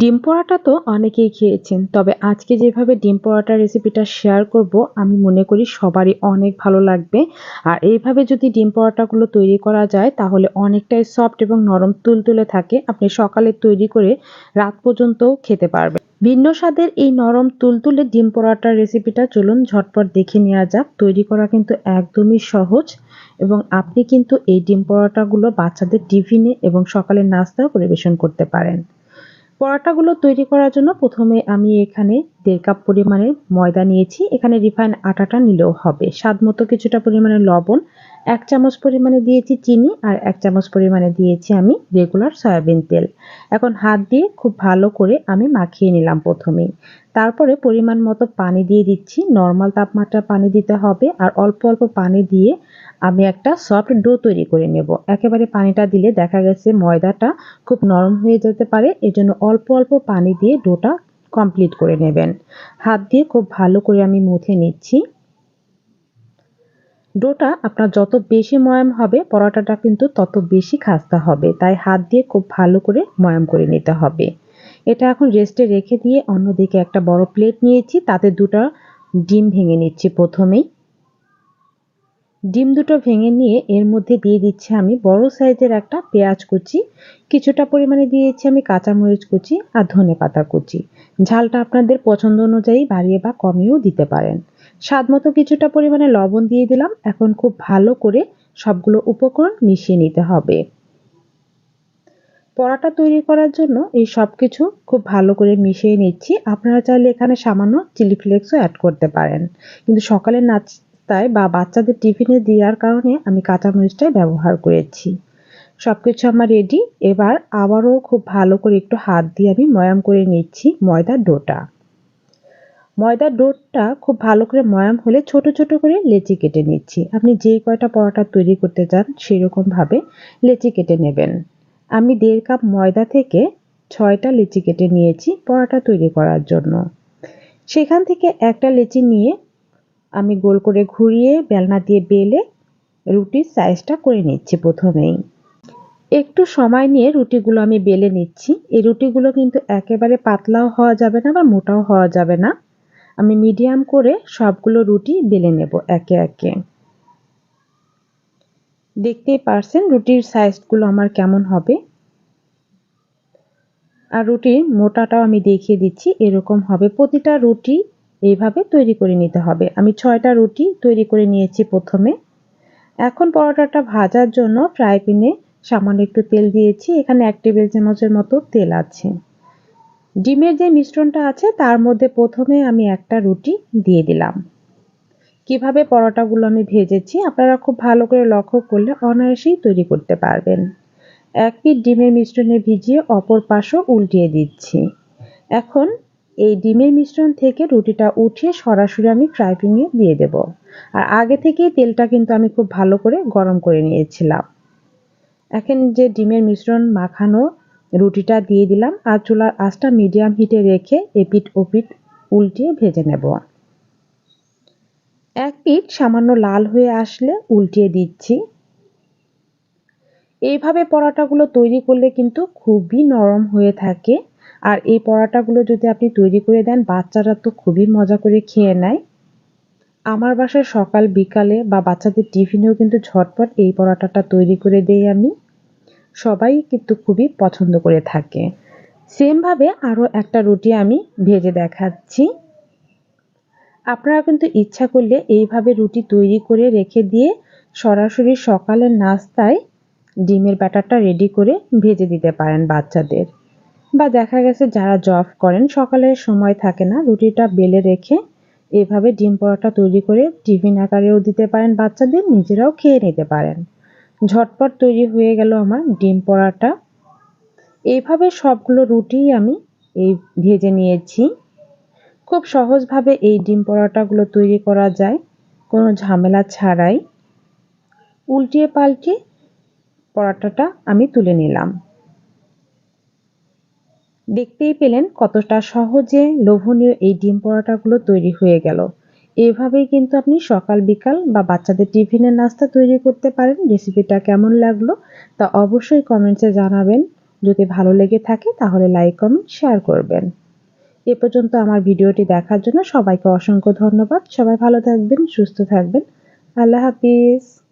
ডিম পোড়াটা তো অনেকেই খেয়েছেন, তবে আজকে যেভাবে ডিম পোড়াটা রেসিপিটা শেয়ার করব, আমি মনে করি সবারই অনেক ভালো লাগবে। আর এইভাবে যদি ডিম পোড়াটাগুলো তৈরি করা যায়, তাহলে অনেকটাই সফট এবং নরম তুলতুলে থাকে, আপনি সকালে তৈরি করে রাত পর্যন্তও খেতে পারবেন। ভিন্ন স্বাদের এই নরম তুলতুলে ডিম পোড়াটার রেসিপিটা চলুন ঝটপট দেখে নেওয়া যাক। তৈরি করা কিন্তু একদমই সহজ এবং আপনি কিন্তু এই ডিম পোড়াটাগুলো বাচ্চাদের টিফিনে এবং সকালের নাস্তাও পরিবেশন করতে পারেন। পরোটাগুলো তৈরি করার জন্য প্রথমে আমি এখানে দেড় কাপ পরিমাণে ময়দা নিয়েছি। এখানে রিফাইন আটাটা নিলেও হবে। স্বাদ মতো কিছুটা পরিমাণে লবণ, এক চামচ পরিমাণে দিয়েছি চিনি আর এক চামচ পরিমাণে দিয়েছি আমি রেগুলার সয়াবিন তেল। এখন হাত দিয়ে খুব ভালো করে আমি মাখিয়ে নিলাম প্রথমেই। তারপরে পরিমাণ মতো পানি দিয়ে দিচ্ছি। নর্মাল তাপমাত্রা পানি দিতে হবে আর অল্প অল্প পানি দিয়ে আমি একটা সফট ডো তৈরি করে নেব। একেবারে পানিটা দিলে দেখা গেছে ময়দাটা খুব নরম হয়ে যেতে পারে, এজন্য অল্প অল্প পানি দিয়ে ডোটা কমপ্লিট করে নেবেন। হাত দিয়ে খুব ভালো করে আমি মুথে নিচ্ছি। ডোটা আপনার যত বেশি ময়াম হবে, পরোটাটা কিন্তু তত বেশি খাস্তা হবে, তাই হাত দিয়ে খুব ভালো করে ময়াম করে নিতে হবে। এটা এখন রেস্টে রেখে দিয়ে অন্যদিকে একটা বড় প্লেট নিয়েছি, তাতে দুটো ডিম ভেঙে নিচ্ছি প্রথমেই। ডিম দুটো ভেঙে নিয়ে এর মধ্যে দিয়ে দিচ্ছি আমি বড় সাইজের একটা পেঁয়াজ কুচি, কিছুটা পরিমাণে দিয়েছি আমি কাঁচামরিচ কুচি আর ধনে পাতা কুচি। ঝালটা আপনাদের পছন্দ অনুযায়ী বাড়িয়ে বা কমিয়েও দিতে পারেন। স্বাদ মতো কিছুটা পরিমাণে লবণ দিয়ে দিলাম, এখন খুব ভালো করে সবগুলো উপকরণ মিশিয়ে নিতে হবে। পরাটা তৈরি করার জন্য এই সব কিছু খুব ভালো করে মিশিয়ে নিচ্ছি। আপনারা চাইলে এখানে সামান্য চিলি ফ্লেক্সও অ্যাড করতে পারেন। কিন্তু সকালের নাস্তায় বা বাচ্চাদের টিফিনে দেওয়ার কারণে আমি কাঁচামরিচটাই ব্যবহার করেছি। সব কিছু আমার রেডি এবার আবারও খুব ভালো করে একটু হাত দিয়ে আমি ময়াম করে নিচ্ছি ময়দার ডোটা। ময়দার ডোটা খুব ভালো করে ময়াম হলে ছোট ছোট করে লেচি কেটে নিচ্ছি। আপনি যেই কয়টা পরোটা তৈরি করতে চান সেরকমভাবে লেচি কেটে নেবেন। আমি দেড় কাপ ময়দা থেকে ছয়টা লিচি কেটে নিয়েছি পরোটা তৈরি করার জন্য। সেখান থেকে একটা লিচি নিয়ে আমি গোল করে ঘুরিয়ে বেলনা দিয়ে বেলে রুটির সাইজটা করে নিচ্ছি প্রথমেই। একটু সময় নিয়ে রুটিগুলো আমি বেলে নিচ্ছি। এই রুটিগুলো কিন্তু একেবারে পাতলাও হওয়া যাবে না বা মোটাও হওয়া যাবে না। আমি মিডিয়াম করে সবগুলো রুটি বেলে নেব একে একে। দেখতেই পারছেন রুটির সাইজগুলো আমার কেমন হবে। আর রুটির মোটাটাও আমি দেখিয়ে দিচ্ছি, এরকম হবে। প্রতিটা রুটি এইভাবে তৈরি করে নিতে হবে। আমি ছয়টা রুটি তৈরি করে নিয়েছি প্রথমে। এখন পরোটাটা ভাজার জন্য ফ্রাই প্যানে সামান্য একটু তেল দিয়েছি। এখানে এক টেবিল চামচের মতো তেল আছে। ডিমের যে মিশ্রণটা আছে, তার মধ্যে প্রথমে আমি একটা রুটি দিয়ে দিলাম। কীভাবে পরোটাগুলো আমি ভেজেছি আপনারা খুব ভালো করে লক্ষ্য করলে অনায়াসেই তৈরি করতে পারবেন। এক পিঠ ডিমের মিশ্রণে ভিজিয়ে অপর পাশও উল্টিয়ে দিচ্ছি। এখন এই ডিমের মিশ্রণ থেকে রুটিটা উঠিয়ে সরাসরি আমি ফ্রাই প্যানে দিয়ে দেব। আর আগে থেকেই তেলটা কিন্তু আমি খুব ভালো করে গরম করে নিয়েছিলাম। এখন যে ডিমের মিশ্রণ মাখানো রুটিটা দিয়ে দিলাম আর চুলার আঁচটা মিডিয়াম হিটে রেখে এপিট ওপিট উল্টিয়ে ভেজে নেব। এক পিঠ সামান্য লাল হয়ে আসলে উল্টিয়ে দিচ্ছি। এইভাবে পরোটাগুলো তৈরি করলে কিন্তু খুবই নরম হয়ে থাকে। আর এই পরোটাগুলো যদি আপনি তৈরি করে দেন, বাচ্চারা তো খুবই মজা করে খেয়ে নেয়। আমার বাসায় সকাল, বিকালে বা বাচ্চাদের টিফিনেও কিন্তু ঝটপট এই পরোটাটা তৈরি করে দেই আমি। সবাই কিন্তু খুবই পছন্দ করে থাকে। সেমভাবে আরও একটা রুটি আমি ভেজে দেখাচ্ছি। আপনারা কিন্তু ইচ্ছা করলে এইভাবে রুটি তৈরি করে রেখে দিয়ে সরাসরি সকালের নাস্তায় ডিমের ব্যাটারটা রেডি করে ভেজে দিতে পারেন বাচ্চাদের। বা দেখা গেছে যারা জব করেন সকালে সময় থাকে না, রুটিটা বেলে রেখে এভাবে ডিম পরোটা তৈরি করে টিফিন আকারেও দিতে পারেন বাচ্চাদের, নিজেরাও খেয়ে নিতে পারেন। ঝটপট তৈরি হয়ে গেল আমার ডিম পরাটা। এইভাবে সবগুলো রুটি আমি এই ভেজে নিয়েছি। খুব সহজভাবে এই ডিম পরাটাগুলো তৈরি করা যায়, কোনো ঝামেলা ছাড়াই। উল্টিয়ে পাল্টিয়ে পরোটাটা আমি তুলে নিলাম। দেখতেই পেলেন কতটা সহজে লোভনীয় এই ডিম পরাটাগুলো তৈরি হয়ে গেল। এভাবেই কিন্তু আপনি সকাল, বিকাল বা বাচ্চাদের টিফিনের নাস্তা তৈরি করতে পারেন। রেসিপিটা কেমন লাগল তা অবশ্যই কমেন্টসে জানাবেন। যদি ভালো লেগে থাকে তাহলে লাইক, কমেন্ট, শেয়ার করবেন। এ পর্যন্ত আমার ভিডিওটি দেখার জন্য সবাইকে অসংখ্য ধন্যবাদ। সবাই ভালো থাকবেন, সুস্থ থাকবেন। আল্লাহ হাফিজ।